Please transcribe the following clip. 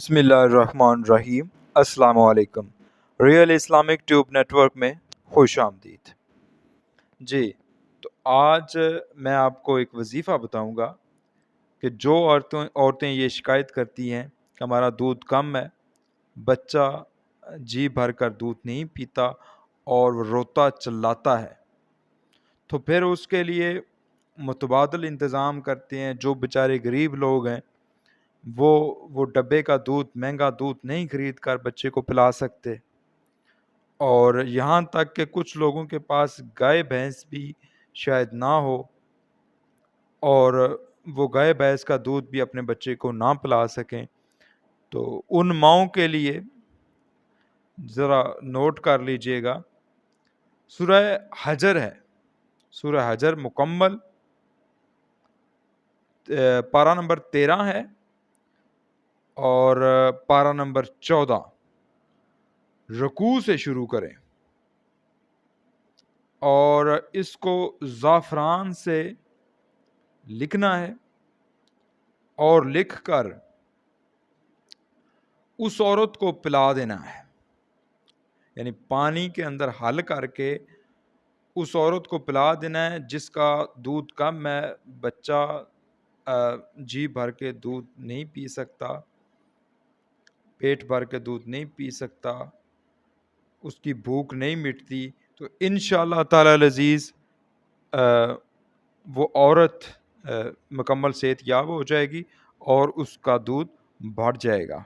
بسم اللہ الرحمن الرحیم۔ السلام علیکم۔ Real Islamic tube network میں خوش آمدید۔ جی تو آج میں آپ کو ایک وظیفہ بتاؤں گا کہ جو عورتوں، عورتیں یہ شکایت کرتی ہیں کہ ہمارا دودھ کم ہے، بچہ جی بھر کر دودھ نہیں پیتا اور روتا چلاتا ہے۔ تو پھر اس کے لیے متبادل انتظام کرتے ہیں۔ جو بیچارے غریب لوگ ہیں وہ وہ ڈبے کا دودھ، مہنگا دودھ نہیں خرید کر بچے کو پلا سکتے۔ اور یہاں تک کہ کچھ لوگوں کے پاس گائے بھینس بھی شاید نہ ہو، اور وہ گائے بھینس کا دودھ بھی اپنے بچے کو نہ پلا سکیں۔ تو ان ماؤں کے لیے ذرا نوٹ کر لیجیے گا۔ سورہ حجر ہے۔ سورہ حجر مکمل پارا نمبر تیرہ ہے۔ اور پارا نمبر چودہ۔ رکوع سے شروع کریں۔ اور اس کو زعفران سے لکھنا ہے۔ اور لکھ کر اس عورت کو پلا دینا ہے۔ یعنی پانی کے اندر حل کر کے اس عورت کو پلا دینا ہے، جس کا دودھ کم ہے، بچہ جی بھر کے دودھ نہیں پی سکتا۔ پیٹ بھر کے دودھ نہیں پی سکتا، اس کی بھوک نہیں مٹتی، تو ان شاء اللہ تعالی لذیذ وہ عورت مکمل صحت یاب ہو جائے گی اور اس کا دودھ بڑھ جائے گا۔